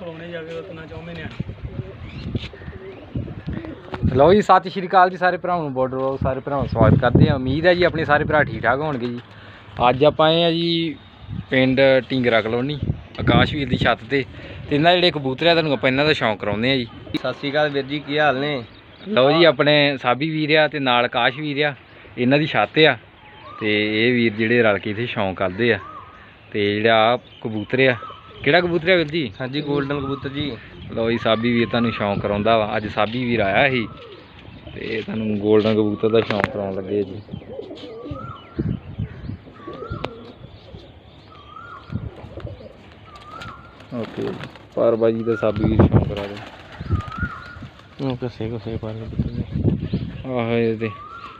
ਪਵਾਉਣੇ ਜਾਵੇ ਉਤਨਾ ਚਾਹੁੰਦੇ ਨੇ। ਲਓ ਜੀ, ਸਤਿ ਸ਼੍ਰੀ ਅਕਾਲ ਜੀ ਸਾਰੇ ਭਰਾਵਾਂ ਨੂੰ ਬਾਰਡਰ ਵਾਲ ਸਾਰੇ ਭਰਾਵਾਂ ਦਾ ਸਵਾਗਤ ਕਰਦੇ ਹਾਂ। ਉਮੀਦ ਹੈ ਜੀ ਆਪਣੇ ਸਾਰੇ ਭਰਾ ਠੀਕ ਠਾਕ ਹੋਣਗੇ ਜੀ। ਅੱਜ ਆਪਾਂ ਆਏ ਆ ਜੀ ਪਿੰਡ ਢਿੰਗਰਾ ਕਲੋਨੀ, ਆਕਾਸ਼ਵੀਰ ਦੀ ਛੱਤ ਤੇ। ਤੇ ਇਹਨਾਂ ਜਿਹੜੇ ਕਬੂਤਰ ਆ ਤੁਹਾਨੂੰ ਆਪਾਂ ਇਹਨਾਂ ਦਾ ਸ਼ੌਂਕ ਕਰਾਉਂਦੇ ਆ ਜੀ। ਸਤਿ ਸ਼੍ਰੀ ਅਕਾਲ ਵੀਰ ਜੀ, ਕੀ ਹਾਲ ਨੇ? ਲਓ ਜੀ, ਆਪਣੇ ਸਾਬੀ ਵੀਰ ਆ ਤੇ ਨਾਲ ਆਕਾਸ਼ ਵੀਰ ਆ। ਇਹਨਾਂ ਦੀ ਛੱਤ ਆ। ਤੇ ਇਹ ਵੀਰ ਜਿਹੜੇ ਰਲ ਕੇ ਇੱਥੇ ਸ਼ੌਂਕ ਕਰਦੇ ਆ। ਤੇ ਜਿਹੜਾ ਆਹ ਕਬੂਤਰ ਆ ਕਿਹੜਾ ਕਬੂਤਰ ਆ ਵੀਰ ਜੀ? ਹਾਂਜੀ 골ਡਨ ਕਬੂਤਰ ਜੀ। ਲਓ ਜੀ ਸਾਬੀ ਵੀਰ ਤੁਹਾਨੂੰ ਸ਼ੌਂਕ ਕਰਾਉਂਦਾ ਵਾ। ਅੱਜ ਸਾਬੀ ਵੀਰ ਆਇਆ ਸੀ ਤੇ ਤੁਹਾਨੂੰ 골ਡਨ ਕਬੂਤਰ ਦਾ ਸ਼ੌਂਕ ਕਰਾਉਣ ਲੱਗੇ ਜੀ। ਓਕੇ ਪਰ ਬਾਜੀ ਦਾ ਸਾਬੀ ਵੀਰ ਸ਼ੌਂਕ ਕਰਾ ਦੇ। ਉਹ ਕਸੇ ਕਸੇ ਪਰ ਕਬੂਤਰ ਨੇ ਆਹੋ ਇਹ ਤੇ।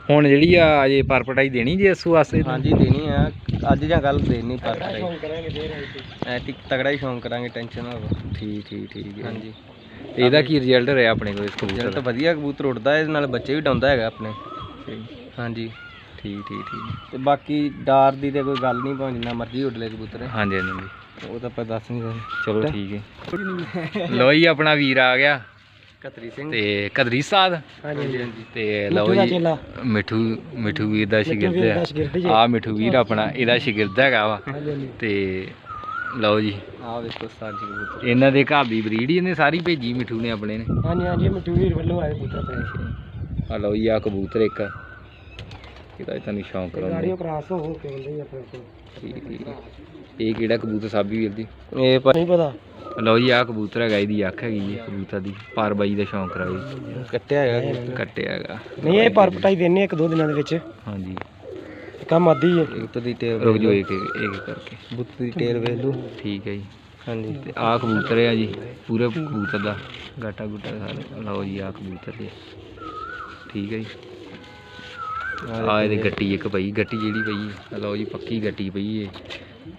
ਹੁਣ ਜਿਹੜੀ ਆ ਅਜੇ ਪਰ ਪਟਾਈ ਦੇਣੀ ਜੇ ਅਸੂ ਵਾਸਤੇ ਹਾਂਜੀ ਦੇਣੀ ਆ। ਅੱਜ ਜਾਂ ਕੱਲ ਦੇਣੀ ਪਰ ਕਰਾਂਗੇ ਫੇਰ ਐ ਟਿਕ ਤਗੜਾ ਹੀ ਸ਼ੌਂਕ ਕਰਾਂਗੇ ਟੈਨਸ਼ਨ ਨਾ ਲਓ। ਠੀਕ ਠੀਕ ਠੀਕ ਹੈ। ਹਾਂਜੀ। ਤੇ ਇਹਦਾ ਕੀ ਰਿਜ਼ਲਟ ਰਿਹਾ ਆਪਣੇ ਕੋਲ ਇਸ ਕਬੂਤਰ ਦਾ? ਵਧੀਆ ਕਬੂਤਰ ਉੱਡਦਾ ਇਹਦੇ ਨਾਲ ਬੱਚੇ ਵੀ ਡਾਉਂਦਾ ਹੈਗਾ ਆਪਣੇ। ਹਾਂਜੀ। ਠੀਕ ਠੀਕ ਠੀਕ। ਤੇ ਬਾਕੀ ਡਾਰ ਦੀ ਤੇ ਕੋਈ ਗੱਲ ਨਹੀਂ ਜਿੰਨਾ ਮਰਜ਼ੀ ਉੱਡ ਲੈ ਕਬੂਤਰ। ਹਾਂਜੀ ਹਾਂਜੀ। ਉਹ ਤਾਂ ਆਪਾਂ ਦੱਸ ਨਹੀਂ ਸਕਦੇ। ਚਲੋ ਠੀਕ ਹੈ। ਲੋ ਜੀ ਆਪਣਾ ਵੀਰ ਆ ਗਿਆ। ਕਤਰੀ ਸਿੰਘ। ਤੇ ਕਦਰੀ ਸਾਧ। ਹਾਂਜੀ ਹਾਂਜੀ। ਤੇ ਲਓ ਜੀ ਮਿੱਠੂ ਮਿੱਠੂ ਵੀਰ ਦਾ ਸ਼ਾਗਿਰਦ ਹੈ। ਆ ਮਿੱਠੂ ਵੀਰ ਆਪਣਾ ਇਹਦਾ ਸ਼ਾਗਿਰਦ ਹੈਗਾ ਵਾ। ਤੇ ਲਓ ਜੀ। ਆ ਵੇਖੋ ਸਾਜੀ ਕਬੂਤਰ। ਇਹਨਾਂ ਦੇ ਘਰ ਦੀ ਬਰੀਡ ਹੀ ਇਹਨੇ ਸਾਰੀ ਭੇਜੀ ਮਿੱਠੂ ਨੇ ਆਪਣੇ ਨੇ। ਹਾਂਜੀ ਹਾਂਜੀ ਮਿੱਠੂ ਵੀਰ ਵੱਲੋਂ ਆਏ ਕਬੂਤਰ ਆਪਣੇ। ਆ ਲਓ ਜੀ ਆ ਕਬੂਤਰ ਇੱਕ। ਇਹਦਾ ਵੀ ਤੁਹਾਨੂੰ ਸ਼ੌਂਕ ਕਰਾਉਂਦੇ ਕ੍ਰਾਸ ਹੋ ਕੇ ਹੁੰਦੇ ਆਪਣੇ ਕੋਲ ਇਹ ਕਿਹੜਾ ਕਬੂਤਰ ਸਾਬੀ ਵੀਰ ਦੀ ਇਹ ਪਰ ਨਹੀਂ ਪਤਾ। ਲਓ ਜੀ ਆ ਕਬੂਤਰ ਹੈਗਾ ਇਹਦੀ ਅੱਖ ਹੈਗੀ ਜੀ ਕਬੂਤਰ ਦੀ। ਪਰ ਬਾਈ ਦਾ ਸ਼ੌਂਕ ਕਰਾਈ ਕੱਟਿਆ ਹੈਗਾ। ਕੱਟਿਆ ਹੈਗਾ। ਨਹੀਂ ਇਹ ਪਰ ਪਟਾਈ ਦੇਣੇ ਇੱਕ ਦੋ ਦਿਨਾਂ ਦੇ ਵਿੱਚ। ਹਾਂਜੀ। ਕੰਮ ਆਦੀ ਹੈ ਕਬੂਤਰ ਦੀ ਟੇਲ ਰੁਕ ਜਾਓ ਇੱਕ ਇੱਕ ਇੱਕ ਕਰਕੇ। ਕਬੂਤਰ ਦੀ ਟੇਲ ਵੇਖ ਲਓ। ਠੀਕ ਹੈ ਜੀ। ਹਾਂਜੀ। ਤੇ ਆਹ ਕਬੂਤਰ ਹੈ ਜੀ ਪੂਰੇ ਕਬੂਤਰ ਦਾ। ਗਾਟਾ ਗੁੱਟਾ ਸਾਰੇ। ਲਓ ਜੀ ਆਹ ਕਬੂਤਰ ਦੇ ਠੀਕ ਹੈ ਜੀ। ਆਹ ਇਹਦੀ ਗੱਟੀ ਇੱਕ ਪਈ ਗੱਟੀ ਜਿਹੜੀ ਪਈ ਹੈ ਲਓ ਜੀ ਪੱਕੀ ਗੱਟੀ ਪਈ ਹੈ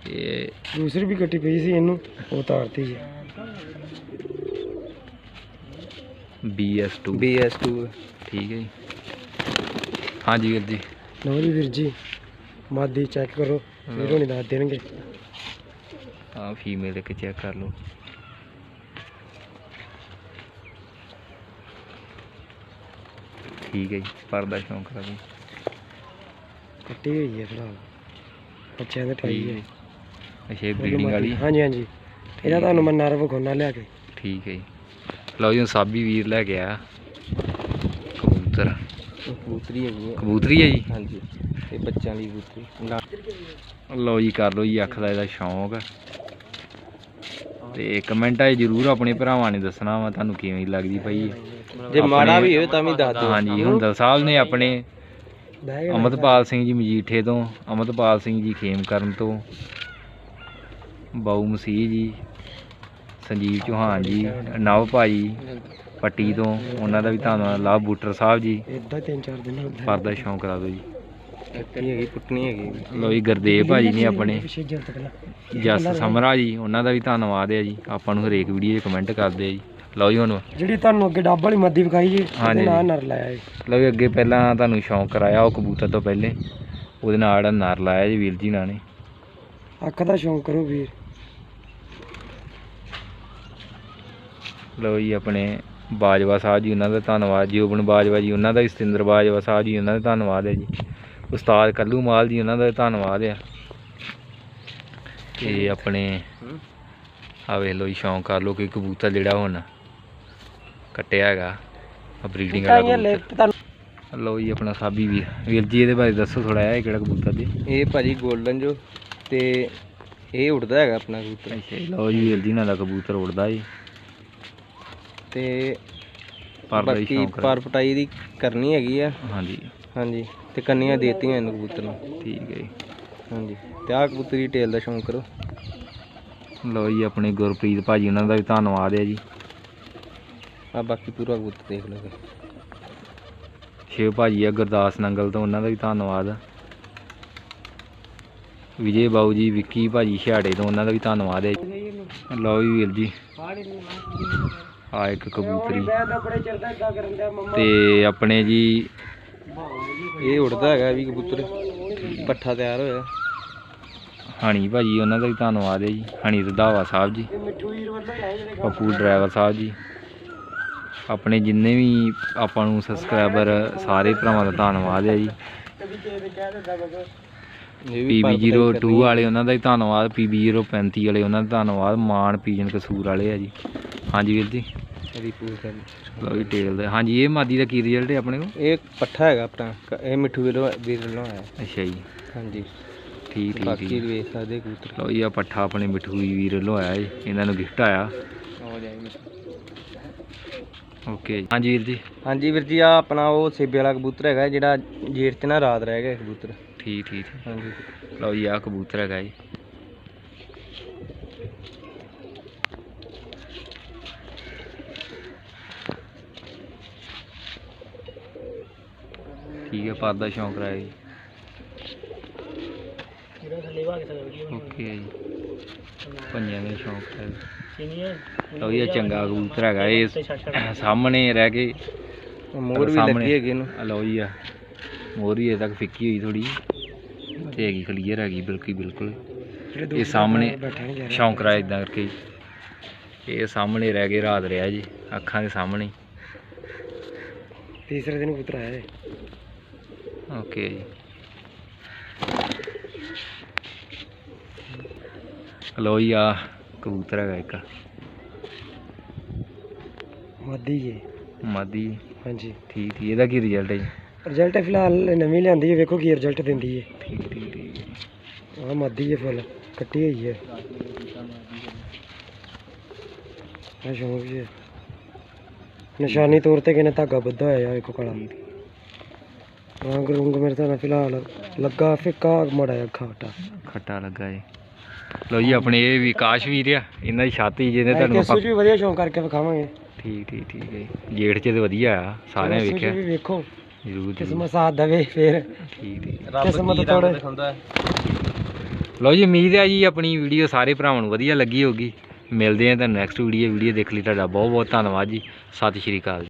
ਤੇ ਦੂਸਰੀ ਵੀ ਕੱਟੀ ਪਈ ਸੀ ਇਹਨੂੰ ਉਹ ਤਾਰਤੀ ਜੀ। BS2 BS2 ਠੀਕ ਹੈ ਜੀ। ਹਾਂਜੀ ਵੀਰ ਜੀ। ਲਓ ਜੀ ਵੀਰ ਜੀ ਮਾਦੀ ਚੈੱਕ ਕਰੋ ਫਿਰ ਹੁਣੀ ਦੱਸ ਦੇਣਗੇ। ਆਹ ਫੀਮੇਲ ਇੱਕ ਚੈੱਕ ਕਰ ਲਓ। ਠੀਕ ਹੈ ਜੀ ਪਰਦਾ ਸ਼ੌਂਕ ਕਰਾ ਜੀ। ਕੱਟੀ ਹੋਈ ਹੈ ਫਿਲਹਾਲ। ਬੱਚਿਆਂ ਦੇ ਠਾਈ ਹੈ ਅੱਛਾ ਬਰੀਡਿੰਗ ਵਾਲੀ? ਹਾਂਜੀ ਹਾਂਜੀ। ਇਹਦਾ ਤੁਹਾਨੂੰ ਮੈਂ ਨਰਵ ਖੋਨਾ ਲਿਆ ਕੇ। ਠੀਕ ਹੈ ਜੀ। ਲਓ ਜੀ ਹੁਣ ਸਾਬੀ ਵੀਰ ਲੈ ਕੇ ਆਇਆ। ਕਬੂਤਰ। ਕਬੂਤਰੀ ਹੈਗੀ ਹੈ। ਕਬੂਤਰੀ ਹੈ ਜੀ? ਹਾਂਜੀ। ਇਹ ਬੱਚਿਆਂ ਦੀ ਕਬੂਤਰੀ। ਲਓ ਜੀ ਕਰ ਲਓ ਜੀ ਅੱਖ ਦਾ ਇਹਦਾ ਸ਼ੌਂਕ। ਤੇ ਕਮੈਂਟਾਂ 'ਚ ਜਰੂਰ ਆਪਣੇ ਭਰਾਵਾਂ ਨੇ ਦੱਸਣਾ ਵਾ ਤੁਹਾਨੂੰ ਕਿਵੇਂ ਲੱਗਦੀ ਪਈ ਹੈ। ਜੇ ਮਾੜਾ ਵੀ ਹੋਵੇ ਤਾਂ ਵੀ ਦੱਸ ਦਿਓ। ਹਾਂਜੀ ਹੁੰਦਲ ਸਾਹਿਬ ਨੇ ਆਪਣੇ ਅਮਰਪਾਲ ਸਿੰਘ ਜੀ ਮਜੀਠੇ ਤੋਂ ਅਮਰਪਾਲ ਸਿੰਘ ਜੀ ਖੇਮਕਰਨ ਤੋਂ ਬਾਊ ਮਸੀਹ ਜੀ ਸੰਜੀਵ ਚੌਹਾਨ ਜੀ ਨਵ ਭਾਈ ਪੱਟੀ ਤੋਂ ਉਹਨਾਂ ਦਾ ਵੀ ਧੰਨਵਾਦ ਲਵ ਬੂਟਰ ਸਾਹਿਬ ਜੀ। ਇਦਾਂ ਤਿੰਨ ਚਾਰ ਦਿਨ ਪਰਦਾ ਸ਼ੌਂਕ ਕਰਾ ਦਿਓ ਜੀ। ਕੱਟੀ ਹੈਗੀ ਪੁੱਟਣੀ ਹੈਗੀ। ਲਓ ਜੀ ਗੁਰਦੇਵ ਭਾਜੀ ਨੇ ਆਪਣੇ ਜਸ ਸਮਰਾ ਜੀ ਉਹਨਾਂ ਦਾ ਵੀ ਧੰਨਵਾਦ ਹੈ ਜੀ। ਆਪਾਂ ਨੂੰ ਹਰੇਕ ਵੀਡੀਓ 'ਚ ਕਮੈਂਟ ਕਰਦੇ ਆ ਜੀ। ਲਓ ਜੀ ਹੁਣ। ਜਿਹੜੀ ਤੁਹਾਨੂੰ ਅੱਗੇ ਡੱਬ ਵਾਲੀ ਮੱਦੀ ਵਿਖਾਈ ਜੀ ਹਾਂਜੀ। ਉਹਦੇ ਨਾਲ ਨਰ ਲਾਇਆ ਜੀ। ਲਓ ਜੀ ਅੱਗੇ ਪਹਿਲਾਂ ਤੁਹਾਨੂੰ ਸ਼ੌਂਕ ਕਰਾਇਆ ਉਹ ਕਬੂਤਰ ਤੋਂ ਪਹਿਲੇ। ਉਹਦੇ ਨਾਲ ਜਿਹੜਾ ਨਰ ਲਾਇਆ ਜੀ ਵੀਰ ਜੀ ਨਾਲ ਨੇ। ਅੱਖ ਦਾ ਸ਼ੌਂਕ ਕਰੋ ਵੀਰ। ਲਓ ਜੀ ਆਪਣੇ ਬਾਜਵਾ ਸਾਹਿਬ ਜੀ ਉਹਨਾਂ ਦਾ ਧੰਨਵਾਦ ਜੀ ਓਬਨ ਬਾਜਵਾ ਜੀ ਉਹਨਾਂ ਦਾ ਵੀ ਸਤਿੰਦਰ ਬਾਜਵਾ ਸਾਹਿਬ ਜੀ ਉਹਨਾਂ ਦਾ ਧੰਨਵਾਦ ਹੈ ਜੀ। ਉਸਤਾਦ ਕੱਲੂ ਮਾਲ ਜੀ ਉਹਨਾਂ ਦਾ ਵੀ ਧੰਨਵਾਦ ਆ ਤੇ ਆਪਣੇ ਆ ਵੇਖ ਲਓ ਜੀ ਸ਼ੌਂਕ ਕਰ ਲਓ ਕਿ ਕਬੂਤਰ ਜਿਹੜਾ ਹੁਣ ਕੱਟਿਆ ਹੈਗਾ। ਬਰੀਡਿੰਗ ਵਾਲਾ ਕਬੂਤਰ। ਲਓ ਜੀ ਆਪਣਾ ਸਾਬੀ ਵੀਰ ਵੀਰ ਜੀ ਇਹਦੇ ਬਾਰੇ ਦੱਸੋ ਥੋੜਾ ਜਿਹਾ ਇਹ ਕਿਹੜਾ ਕਬੂਤਰ ਜੀ? ਇਹ ਭਾਜੀ 골ਡਨ ਜੋ ਤੇ ਇਹ ਉੜਦਾ ਹੈਗਾ ਆਪਣਾ ਕਬੂਤਰ। ਅੱਛਾ ਜੀ, ਲਓ ਜੀ ਵੀਰ ਜੀ ਨਾਲ ਦਾ ਕਬੂਤਰ ਉੜਦਾ ਜੀ। ਤੇ ਬਾਕੀ ਪਰ ਪਟਾਈ ਦੀ ਕਰਨੀ ਹੈਗੀ ਆ। ਹਾਂਜੀ। ਹਾਂਜੀ ਤੇ ਕੰਨੀਆਂ ਦੇਤੀਆਂ ਇਹਨੂੰ ਕਬੂਤਰ ਨੂੰ। ਠੀਕ ਹੈ ਜੀ। ਹਾਂਜੀ ਤੇ ਆਹ ਕਬੂਤਰ ਦੀ ਟੇਲ ਦਾ ਸ਼ੌਂਕ ਕਰੋ। ਲਓ ਜੀ ਆਪਣੇ ਗੁਰਪ੍ਰੀਤ ਭਾਜੀ ਉਹਨਾਂ ਦਾ ਵੀ ਧੰਨਵਾਦ ਹੈ ਜੀ। ਆ ਬਾਕੀ ਪੂਰਾ ਕਬੂਤਰ ਦੇਖ ਲਓ ਫਿਰ। ਸ਼ਿਵ ਭਾਜੀ ਆ ਗੁਰਦਾਸ ਨੰਗਲ ਤੋਂ ਉਹਨਾਂ ਦਾ ਵੀ ਧੰਨਵਾਦ। ਵਿਜੇ ਬਾਊ ਜੀ ਵਿੱਕੀ ਭਾਜੀ ਛਿਆੜੇ ਤੋਂ ਉਹਨਾਂ ਦਾ ਵੀ ਧੰਨਵਾਦ ਹੈ। ਲਓ ਜੀ ਵੀਰ ਜੀ। ਆ ਇੱਕ ਕਬੂਤਰੀ। ਤੇ ਆਪਣੇ ਜੀ ਇਹ ਉੜਦਾ ਹੈਗਾ ਵੀ ਕਬੂਤਰ। ਪੱਠਾ ਤਿਆਰ ਹੋਇਆ। ਹਣੀ ਭਾਜੀ ਉਹਨਾਂ ਦਾ ਵੀ ਧੰਨਵਾਦ ਹੈ ਜੀ। ਹਣੀ ਰੰਧਾਵਾ ਸਾਹਿਬ ਜੀ। ਪੱਪੂ ਡਰਾਈਵਰ ਸਾਹਿਬ ਜੀ। ਆਪਣੇ ਜਿੰਨੇ ਵੀ ਆਪਾਂ ਨੂੰ ਸਬਸਕ੍ਰਾਈਬਰ ਸਾਰੇ ਭਰਾਵਾਂ ਦਾ ਧੰਨਵਾਦ ਹੈ ਜੀ। ਕਦੀ ਕਿਸੇ ਦੇ ਕਹਿ ਦਿੰਦਾ ਬਗੋ PB02 ਵਾਲੇ ਉਹਨਾਂ ਦਾ ਵੀ ਧੰਨਵਾਦ PB035 ਵਾਲੇ ਉਹਨਾਂ ਦਾ ਧੰਨਵਾਦ ਮਾਨ ਪੀਜਨ ਕਸੂਰ ਵਾਲੇ ਆ ਜੀ। ਹਾਂਜੀ ਵੀਰ ਜੀ। ਲਓ ਜੀ ਟੇਲ ਦਾ। ਹਾਂਜੀ ਇਹ ਮਾਦੀ ਦਾ ਕੀ ਰਿਜ਼ਲਟ ਹੈ ਆਪਣੇ ਕੋਲ? ਇਹ ਪੱਠਾ ਹੈਗਾ ਆਪਣਾ ਇਹ ਮਿੱਠੂ ਵੀਰ ਵੀਰ ਵੱਲੋਂ ਆਇਆ। ਅੱਛਾ ਜੀ। ਹਾਂਜੀ। ਠੀਕ ਠੀਕ ਬਾਕੀ ਵੇਖ ਸਕਦੇ ਕਬੂਤਰ। ਲਓ ਜੀ ਆ ਪੱਠਾ ਆਪਣੇ ਮਿੱਠੂ ਵੀਰ ਵੱਲੋਂ ਆਇਆ ਜੀ। ਇਹਨਾਂ ਨੂੰ ਗਿਫਟ ਆਇਆ। ਹੋ ਓਕੇ ਹਾਂਜੀ ਵੀਰ ਜੀ। ਹਾਂਜੀ ਵੀਰ ਜੀ ਆ ਆਪਣਾ ਉਹ ਸੇਬੇ ਵਾਲਾ ਕਬੂਤਰ ਹੈਗਾ ਜਿਹੜਾ ਜੇਠ ਚ ਨਾ ਰਾਤ ਰਹਿ ਗਿਆ ਕਬੂਤਰ। ਠੀਕ ਠੀਕ। ਠੀਕ। ਹਾਂਜੀ। ਲਓ ਜੀ ਆ ਕਬੂਤਰ ਹੈਗਾ ਜੀ। ਠੀਕ ਹੈ ਪਰ ਦਾ ਸ਼ੌਂਕ ਰਿਹਾ ਜੀ ਜਿਹੜਾ ਥੱਲੇ ਭਾਗ ਸਕਦਾ ਓਕੇ ਜੀ। ਪੰਜਿਆਂ ਦਾ ਸ਼ੌਂਕ ਹੈ। ਲਓ ਇਹ ਚੰਗਾ ਕਬੂਤਰ ਹੈਗਾ ਇਹ। ਸਾਹਮਣੇ ਰਹਿ ਕੇ ਮੋਰ ਵੀ। ਲੱਗੀ ਹੈਗੀ ਇਹਨੂੰ। ਆ ਲਓ ਜੀ ਆ। ਮੋਰੀ ਇਹ ਤੱਕ ਫਿੱਕੀ ਹੋਈ ਥੋੜੀ ਤੇ ਹੈਗੀ ਕਲੀਅਰ ਹੈਗੀ ਬਿਲਕੁਲ ਬਿਲਕੁਲ। ਇਹ ਸਾਹਮਣੇ ਸ਼ੌਂਕ ਰਾ ਇਦਾਂ ਕਰਕੇ। ਇਹ ਸਾਹਮਣੇ ਰਹਿ ਕੇ ਰਾਤ ਰਿਹਾ ਜੀ ਅੱਖਾਂ ਦੇ ਸਾਹਮਣੇ। ਤੀਸਰੇ ਦਿਨ ਕਬੂਤਰ ਆਇਆ ਹੈ ਓਕੇ ਜੀ। ਲਓ ਜੀ ਆ ਕਬੂਤਰ ਹੈਗਾ ਇੱਕ। ਮਾਦੀ ਜੀ। ਮਾਦੀ। ਹਾਂਜੀ। ਠੀਕ ਠੀਕ। ਇਹਦਾ ਕੀ ਰਿਜ਼ਲਟ ਹੈ ਜੀ? ਰਿਜ਼ਲਟ ਫਿਲਹਾਲ ਨਵੀਂ ਲਿਆਂਦੀ ਹੈ ਵੇਖੋ ਕੀ ਰਿਜ਼ਲਟ ਦਿੰਦੀ ਹੈ। ਠੀਕ ਠੀਕ ਠੀਕ। ਆ ਮਾਦੀ ਹੈ ਫੁੱਲ ਕੱਟੀ ਹੋਈ ਹੈ। ਆ ਸ਼ੌਂਕ ਜੀ। ਨਿਸ਼ਾਨੀ ਤੌਰ ਤੇ ਕਿਨੇ ਧਾਗਾ ਬੱਧਾ ਹੋਇਆ ਵੇਖੋ ਕਾਲਾ। ਰੰਗ ਰੁੰਗ ਮੇਰੇ ਤਾਂ ਫਿਲਹਾਲ ਲੱਗਾ ਫਿੱਕਾ ਮੜਾ ਖਾਟਾ। ਖੱਟਾ ਲੱਗਾ ਜੀ। ਲਓ ਜੀ ਆਪਣੇ ਇਹ ਵੀ ਆਕਾਸ਼ ਵੀਰ ਆ ਇਹਨਾਂ ਦੀ ਛਾਤੀ ਜਿਹਦੇ ਤੁਹਾਨੂੰ ਆਪਾਂ ਵੀ ਵਧੀਆ ਸ਼ੌਂਕ ਕਰਕੇ ਵਿਖਾਵਾਂਗੇ। ਠੀਕ ਠੀਕ ਠੀਕ ਹੈ ਜੀ। ਜੇਠ ਚ ਤੇ ਵਧੀਆ ਆ ਸਾਰਿਆਂ ਵੇਖਿਆ। ਵੀ ਵੇਖੋ ਜ਼ਰੂਰ ਕਿਸਮਤ ਸਾਥ ਦੇਵੇ ਫੇਰ। ਠੀਕ ਠੀਕ। ਕਿਸਮਤ ਤੋੜੇ। ਲਓ ਜੀ ਉਮੀਦ ਹੈ ਜੀ ਆਪਣੀ ਵੀਡੀਓ ਸਾਰੇ ਭਰਾਵਾਂ ਨੂੰ ਵਧੀਆ ਲੱਗੀ ਹੋਗੀ ਮਿਲਦੇ ਹਾਂ ਤਾਂ ਨੈਕਸਟ ਵੀਡੀਓ ਵੀਡੀਓ ਦੇਖ ਲਈ ਤੁਹਾਡਾ ਬਹੁਤ ਬਹੁਤ ਧੰਨਵਾਦ ਜੀ। ਸਤਿ ਸ਼੍ਰੀ ਅਕਾਲ